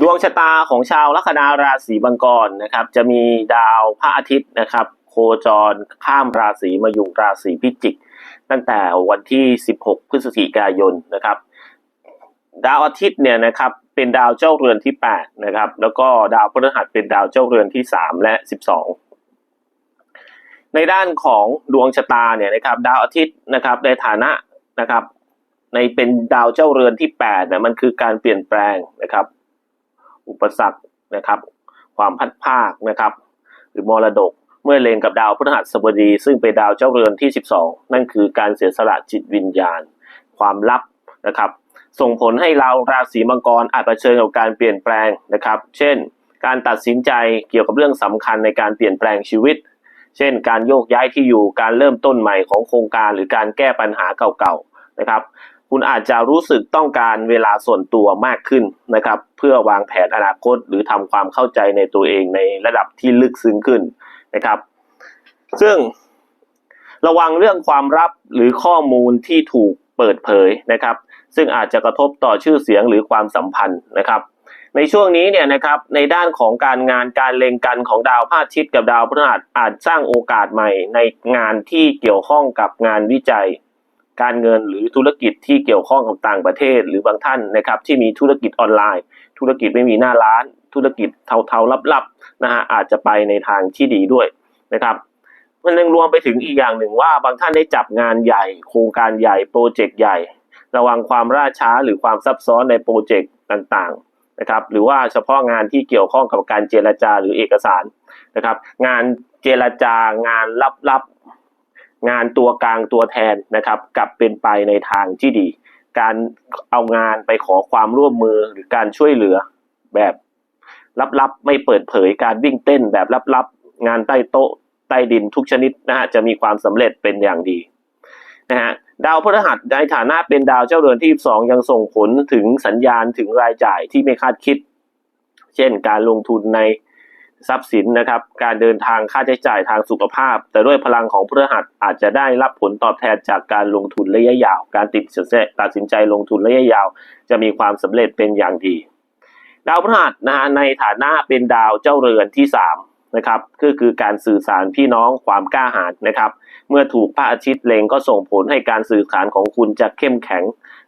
ดวงชะตาของชาวลัคนาราศีมังกรนะครับ จะมีดาวพระอาทิตย์นะครับ โคจรข้ามราศีมาอยู่ราศีพิจิก ตั้งแต่วันที่ 16 พฤศจิกายนนะครับ ดาวอาทิตย์เนี่ยนะครับเป็นดาวเจ้าเรือนที่ 8 นะครับ แล้วก็ดาวพฤหัสเป็นดาวเจ้าเรือนที่ 3 และ 12 ในด้านของดวงชะตาเนี่ยนะครับ ดาวอาทิตย์นะครับในฐานะนะครับ ในเป็นดาวเจ้าเรือนที่8เนี่ยมันคือการเปลี่ยนแปลงนะครับ อุปสรรคนะครับ ความพัดภาคนะครับ หรือมรดกเมื่อเลงกับดาวพฤหัสบดี ซึ่งเป็นดาวเจ้าเรือนที่ 12 นั่นคือการเสียสละจิตวิญญาณ ความลับนะครับ ส่งผลให้เราราศีมังกรอาจเผชิญกับการเปลี่ยนแปลงนะครับ เช่น การตัดสินใจเกี่ยวกับเรื่องสำคัญในการเปลี่ยนแปลงชีวิต เช่น การโยกย้ายที่อยู่การเริ่มต้นใหม่ของโครงการหรือการแก้ปัญหาเก่าๆนะครับ คุณอาจจะรู้สึกต้องการเวลาส่วนตัวมากขึ้นนะครับ เพื่อวางแผนอนาคต หรือทำความเข้าใจในตัวเองในระดับที่ลึกซึ้งขึ้นนะครับ ซึ่งระวังเรื่องความลับหรือข้อมูลที่ถูกเปิดเผยนะครับ ซึ่งอาจจะกระทบต่อชื่อเสียงหรือความสัมพันธ์นะครับ ในช่วงนี้เนี่ยนะครับในด้านของการงานการเล็งกันของดาวพาทิตกับดาวพฤหัสอาจสร้างโอกาสใหม่ในงานที่เกี่ยวข้องกับงานวิจัย การเงินหรือธุรกิจที่เกี่ยวข้องกับต่างประเทศ หรือบางท่านนะครับที่มีธุรกิจออนไลน์ ธุรกิจไม่มีหน้าร้าน ธุรกิจเทาๆลับๆนะฮะอาจจะไปในทางที่ดีด้วยนะครับมันยังรวมไปถึงอีกอย่างหนึ่งว่าบางท่านได้จับงานใหญ่ โครงการใหญ่โปรเจกต์ใหญ่ ระวังความล่าช้าหรือความซับซ้อนในโปรเจกต์ต่างๆนะครับหรือว่าเฉพาะงานที่เกี่ยวข้องกับการเจรจาหรือเอกสารนะครับงานเจรจางานลับๆ งานตัวกลางตัวแทนนะครับกลับเป็นไปในทางที่ดี การเอางานไปขอความร่วมมือหรือการช่วยเหลือแบบลับๆไม่เปิดเผยการวิ่งเต้นแบบลับๆ งานใต้โต๊ะใต้ดินทุกชนิดนะฮะจะมีความสำเร็จเป็นอย่างดีนะฮะดาวพฤหัสในฐานะเป็นดาวเจ้าเรือนที่2ยังส่งผลถึงสัญญาณถึงรายจ่ายที่ไม่คาดคิด เช่นการลงทุนใน ทรัพย์สินนะครับ การเดินทางค่าใช้จ่ายทางสุขภาพ แต่ด้วยพลังของพฤหัสอาจจะได้รับผลตอบแทนจากการลงทุนระยะยาว การติดสินใจตัดสินใจลงทุนระยะยาว จะมีความสำเร็จเป็นอย่างดี ดาวพฤหัสนะฮะในฐานะเป็นดาวเจ้าเรือนที่สามนะครับก็คือการสื่อสารพี่น้องความกล้าหาญนะครับ เมื่อถูกพระอาทิตย์เล็งก็ส่งผลให้การสื่อสารของคุณจะเข้มแข็ง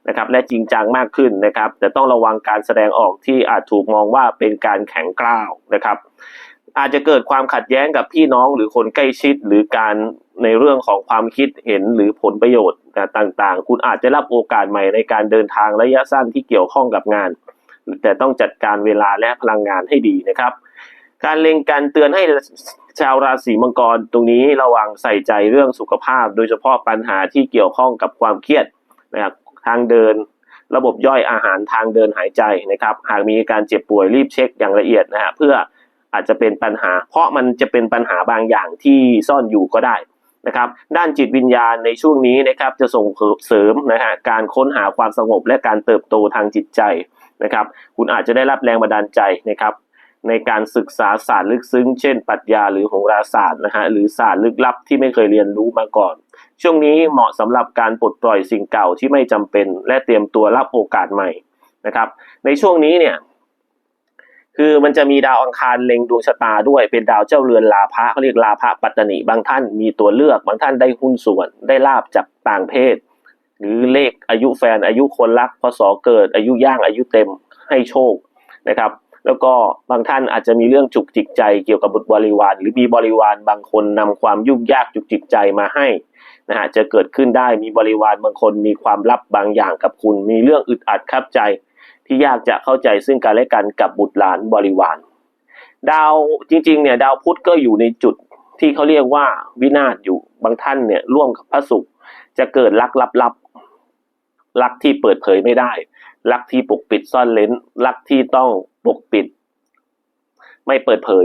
นะครับและจริงจังมากขึ้นนะครับ แต่ต้องระวังการแสดงออกที่อาจถูกมองว่าเป็นการแข็งกร้าวนะครับ อาจจะเกิดความขัดแย้งกับพี่น้องหรือคนใกล้ชิดหรือการในเรื่องของความคิดเห็นหรือผลประโยชน์ต่างๆ คุณอาจจะรับโอกาสใหม่ในการเดินทางระยะสั้นที่เกี่ยวข้องกับงาน แต่ต้องจัดการเวลาและพลังงานให้ดีนะครับ การเล็งการเตือนให้ชาวราศีมังกรตรงนี้ระวังใส่ใจเรื่องสุขภาพ โดยเฉพาะปัญหาที่เกี่ยวข้องกับความเครียดนะครับ ทางเดิน ระบบย่อยอาหารทางเดินหายใจนะครับ หากมีการเจ็บป่วยรีบเช็คอย่างละเอียดนะฮะเพื่ออาจจะเป็นปัญหา เพราะมันจะเป็นปัญหาบางอย่างที่ซ่อนอยู่ก็ได้นะครับ ด้านจิตวิญญาณในช่วงนี้นะครับจะส่งเสริมนะฮะการค้นหาความสงบและการเติบโตทางจิตใจนะครับ คุณอาจจะได้รับแรงบันดาลใจนะครับ ในการศึกษาศาสตร์ลึกซึ้ง เช่น ปรัชญาหรือโหราศาสตร์นะฮะหรือศาสตร์ลึกลับที่ไม่เคยเรียนรู้มาก่อน ช่วงนี้เหมาะสำหรับการปลดปล่อยสิ่งเก่าที่ไม่จำเป็น และเตรียมตัวรับโอกาสใหม่นะครับ ในช่วงนี้เนี่ยคือมันจะมีดาวอังคารเล็งดวงชะตาด้วยเป็นดาวเจ้าเรือนลาภะเขาเรียกลาภะปัตตนิบางท่านมีตัวเลือก บางท่านได้หุ้นส่วน ได้ลาบจากต่างเพศ หรือเลขอายุแฟนอายุคนรักพศเกิดอายุย่างอายุเต็มให้โชคนะครับ แล้วก็บางท่านอาจจะมีเรื่องจุกจิกใจเกี่ยวกับบุตรบริวาร หรือมีบริวารบางคนนำความยุ่งยากจุกจิกใจมาให้นะฮะจะเกิดขึ้นได้มีบริวารบางคนมีความลับบางอย่างกับคุณ มีเรื่องอึดอัดคับใจ ที่ยากจะเข้าใจซึ่งกันและกันกับบุตรหลานบริวาร ดาวจริงๆเนี่ยดาวพุธก็อยู่ในจุดที่เขาเรียกว่าวินาศอยู่บางท่านเนี่ยร่วมกับพระศุกร์จะเกิดรักลับๆรักที่เปิดเผยไม่ได้ รักที่ปกปิดซ่อนเลนรักที่ต้อง ปกปิด ไม่เปิดเผย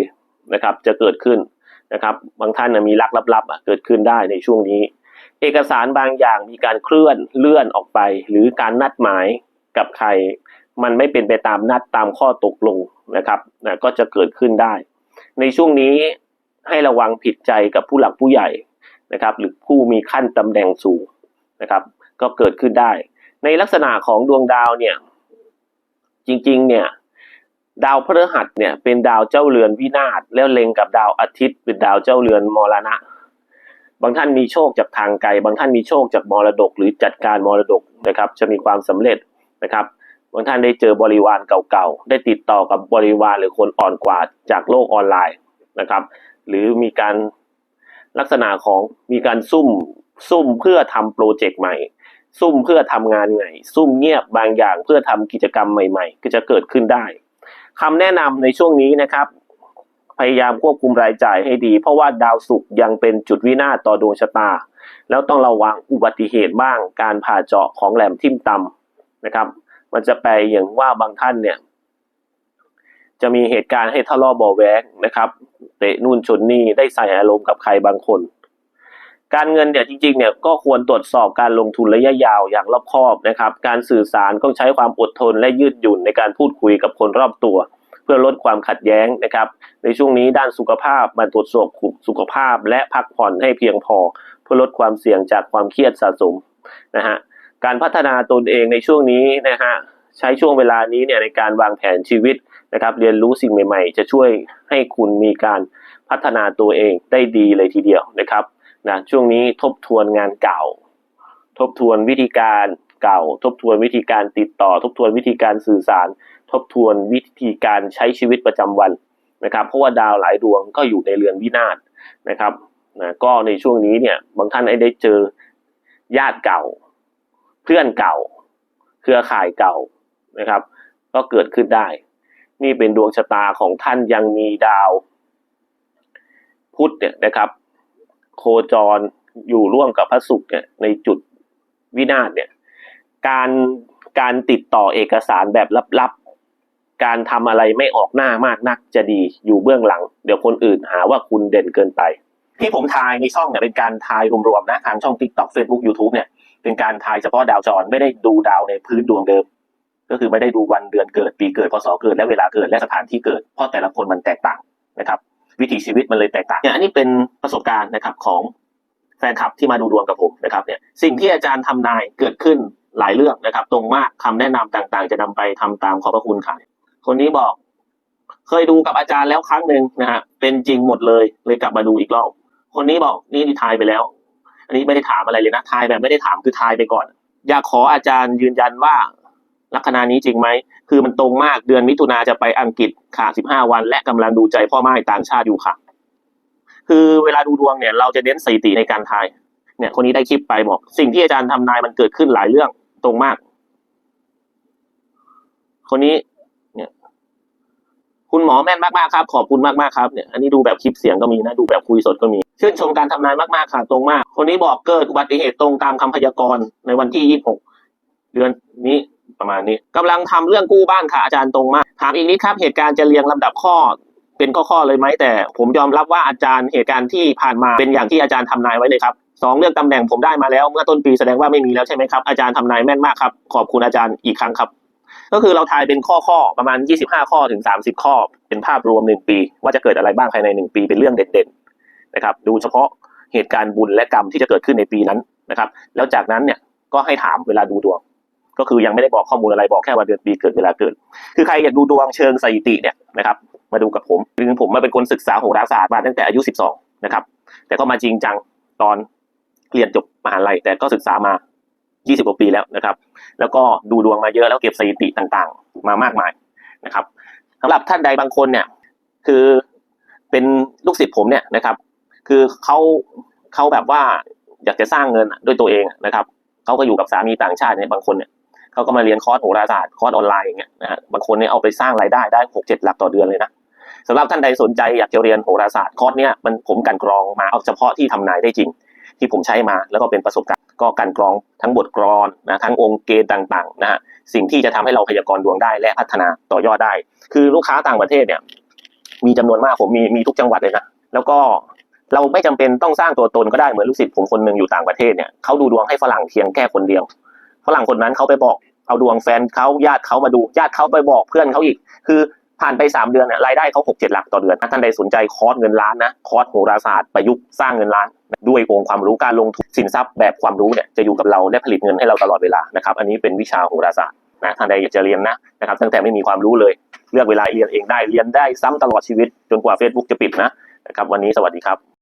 นะครับ จะเกิดขึ้นนะครับ บางท่านนะมีรักลับๆอะเกิดขึ้นได้ในช่วงนี้ เอกสารบางอย่างมีการเคลื่อนเลื่อนออกไป หรือการนัดหมายกับใคร มันไม่เป็นไปตามนัดตามข้อตกลงนะครับนะก็จะเกิดขึ้นได้ ในช่วงนี้ให้ระวังผิดใจกับผู้หลักผู้ใหญ่นะครับ หรือผู้มีขั้นตำแหน่งสูงนะครับ ก็เกิดขึ้นได้ ในลักษณะของดวงดาวเนี่ย จริง ๆ เนี่ย ดาวพฤหัสเนี่ยเป็นดาวเจ้าเรือนวินาศแล้วเล็งกับดาวอาทิตย์เป็นดาวเจ้าเรือนมรณะ บางท่านมีโชคจากทางไกล บางท่านมีโชคจากมรดก หรือจัดการมรดกนะครับ จะมีความสำเร็จนะครับบางท่านได้เจอบริวารเก่าๆได้ติดต่อกับบริวารหรือคนอ่อนกว่าจากโลกออนไลน์นะครับ หรือมีการลักษณะของมีการซุ่มซุ่มเพื่อทำโปรเจกต์ใหม่ ซุ่มเพื่อทำงานใหม่ซุ่มเงียบบางอย่างเพื่อทำกิจกรรมใหม่ ๆ ก็จะเกิดขึ้นได้ คำแนะนำในช่วงนี้นะครับ พยายามควบคุมรายจ่ายให้ดี เพราะว่าดาวศุกร์ยังเป็นจุดวินาศต่อดวงชะตา แล้วต้องระวังอุบัติเหตุบ้าง การผ่าเจาะของแหลมทิ่มตำนะครับ มันจะแปอย่างว่าบางท่านเนี่ยจะมีเหตุการณ์ให้ทะเลาะเบาะแวงนะครับเตะนู่นชนนี่ได้ใส่อารมณ์กับใครบางคน การเงินเนี่ยจริงๆเนี่ยก็ควรตรวจสอบการลงทุนระยะยาวอย่างรอบคอบนะครับ การสื่อสารต้องใช้ความอดทนและยืดหยุ่นในการพูดคุยกับคนรอบตัว เพื่อลดความขัดแย้งนะครับ ในช่วงนี้ด้านสุขภาพมันตรวจสอบสุขภาพ และพักผ่อนให้เพียงพอ เพื่อลดความเสี่ยงจากความเครียดสะสมนะฮะการพัฒนาตนเองในช่วงนี้นะฮะใช้ช่วงเวลานี้เนี่ยในการวางแผนชีวิตนะครับ เรียนรู้สิ่งใหม่ ๆ จะช่วยให้คุณมีการพัฒนาตัวเองได้ดีเลยทีเดียวนะครับ นะช่วงนี้ทบทวนงานเก่า ทบทวนวิธีการเก่า ทบทวนวิธีการติดต่อ ทบทวนวิธีการสื่อสาร ทบทวนวิธีการใช้ชีวิตประจำวันนะครับเพราะว่าดาวหลายดวงก็อยู่ในเรือนวินาศนะครับนะก็ในช่วงนี้เนี่ยบางท่านได้เจอญาติเก่า เพื่อนเก่า เครือข่ายเก่านะครับ ก็เกิดขึ้นได้ นี่เป็นดวงชะตาของท่านยังมีดาว พุธเนี่ยนะครับ โคจรอยู่ร่วมกับพระศุกร์เนี่ยในจุดวินาศเนี่ย การการติดต่อเอกสารแบบลับๆ การทำอะไรไม่ออกหน้ามากนักจะดีอยู่เบื้องหลัง เดี๋ยวคนอื่นหาว่าคุณเด่นเกินไป ที่ผมทายในช่องเนี่ยเป็นการทายรวมๆนะทางช่อง TikTok Facebook YouTube เนี่ยเป็นการทายเฉพาะดาวจรไม่ได้ดูดาวในพื้นดวงเดิม ก็คือไม่ได้ดูวันเดือนเกิดปีเกิดพศเกิดและเวลาเกิดและสถานที่เกิดเพราะแต่ละคนมันแตกต่างนะครับ วิถีชีวิตมันเลยแตกต่างเนี่ยอันนี้เป็นประสบการณ์นะครับของแฟนคลับที่มาดูดวงกับผมนะครับเนี่ยสิ่งที่อาจารย์ทำนายเกิดขึ้นหลายเรื่องนะครับ ตรงมากคำแนะนำต่างๆ จะนำไปทำตามขอบพระคุณค่ะคนนี้บอก เคยดูกับอาจารย์แล้วครั้งหนึ่งนะฮะเป็นจริงหมดเลยเลยกลับมาดูอีกรอบคนนี้บอกนี่ทายไปแล้ว อันนี้ไม่ได้ถามอะไรเลยนะทายแบบไม่ได้ถามคือทายไปก่อน อยากขออาจารย์ยืนยันว่า ลัคนานี้จริงไหม คือมันตรงมากเดือนมิถุนาจะไปอังกฤษค่ะ15วัน และกำลังดูใจพ่อไม้ต่างชาติอยู่ค่ะ คือเวลาดูดวงเนี่ย เราจะเน้นสถิติในการทาย เนี่ย คนนี้ได้คลิปไปบอก สิ่งที่อาจารย์ทำนายมันเกิดขึ้นหลายเรื่องตรงมาก คนนี้ เนี่ย คุณหมอแม่นมากๆครับ ขอบคุณมากๆครับ เนี่ย อันนี้ดูแบบคลิปเสียงก็มีนะ ดูแบบคุยสดก็มี ชื่นชมการทำนายมากๆค่ะ ตรงมาก คนนี้บอกเกิดอุบัติเหตุตรงตามคำพยากรณ์ในวันที่26เดือน ประมาณนี้กำลังทำเรื่องกู้บ้านค่ะอาจารย์ตรงมากถามอีกนิดครับเหตุการณ์จะเรียงลำดับข้อเป็นข้อๆเลยไหมแต่ ผมยอมรับว่าอาจารย์เหตุการณ์ที่ผ่านมาเป็นอย่างที่อาจารย์ทำนายไว้เลยครับสองเรื่องตำแหน่งผมได้มาแล้ว เมื่อต้นปีแสดงว่าไม่มีแล้วใช่ไหมครับอาจารย์ทำนายแม่นมากครับขอบคุณอาจารย์อีกครั้งครับ ก็คือเราทายเป็นข้อๆประมาณ 25 ข้อถึง 30 ข้อ เป็นภาพรวม 1 ปี ว่าจะเกิดอะไรบ้างภายใน 1 ปีเป็นเรื่องเด่นๆนะครับ ดูเฉพาะเหตุการณ์บุญและกรรมที่จะเกิดขึ้นในปีนั้นนะครับ แล้วจากนั้นเนี่ยก็ให้ถามเวลาดูดวง ก็คือยังไม่ได้บอกข้อมูลอะไรบอกแค่วันเดือนปีเกิดเวลาเกิด คือใครอยากดูดวงเชิงสถิติเนี่ยนะครับมาดูกับผมคือผมมาเป็นคนศึกษาโหราศาสตร์มาตั้งแต่อายุ 12 นะครับ แต่ก็มาจริงจังตอนเรียนจบมหาลัยแต่ก็ศึกษามา 20 กว่าปีแล้วนะครับ แล้วก็ดูดวงมาเยอะแล้วเก็บสถิติต่างๆ มามากมายนะครับสำหรับท่านใดบางคนเนี่ยคือเป็นลูกศิษย์ผมเนี่ยนะครับ คือเขาเขาแบบว่าอยากจะสร้างเงินด้วยตัวเองนะครับเขาก็อยู่กับสามีต่างชาติเนี่ยบางคนเนี่ย เขาก็มาเรียนคอร์สโหราศาสตร์คอร์สออนไลน์อย่างเงี้ยนะฮะบางคนเนี่ยเอาไปสร้างรายได้ได้หกเจ็ดหลักต่อเดือนเลยนะสำหรับท่านใดสนใจอยากจะเรียนโหราศาสตร์คอร์สเนี้ยมันผมกันกรองมาเอาเฉพาะที่ทำนายได้จริง ที่ผมใช้มาแล้วก็เป็นประสบการณ์ก็กันกรองทั้งบทกรอนนะทั้งองค์เกณฑ์ต่างๆนะฮะสิ่งที่จะทำให้เราพยากรณ์ดวงได้และพัฒนาต่อยอดได้ คือลูกค้าต่างประเทศเนี่ยมีจำนวนมากผมมีมีทุกจังหวัดเลยนะแล้วก็เราไม่จำเป็นต้องสร้างตัวตนก็ได้เหมือนลูกศิษย์ผมคนหนึ่งอยู่ต่างประเทศเนี่ยเขาดูดวงให้ฝรั่งเพียงแค่คนเดียว ฝรั่งคนนั้นเขาไปบอกเอาดวงแฟนเขาญาติเขามาดู ญาติเขาไปบอกเพื่อนเขาอีก คือผ่านไปสามเดือนเนี่ยรายได้เขาหกเจ็ดหลักต่อเดือนท่านใดสนใจคอร์สเงินล้านนะคอร์สโหราศาสตร์ประยุกต์สร้างเงินล้าน ด้วยองค์ความรู้การลงทุนสินทรัพย์แบบความรู้เนี่ยจะอยู่กับเราและผลิตเงินให้เราตลอดเวลานะครับอันนี้เป็นวิชาโหราศาสตร์นะท่านใดอยากจะเรียนนะนะครับตั้งแต่ไม่มีความรู้เลยเลือกเวลาเรียนเองได้เรียนได้ซ้ำตลอดชีวิตจนกว่า Facebook จะปิดนะนะครับวันนี้สวัสดีครับ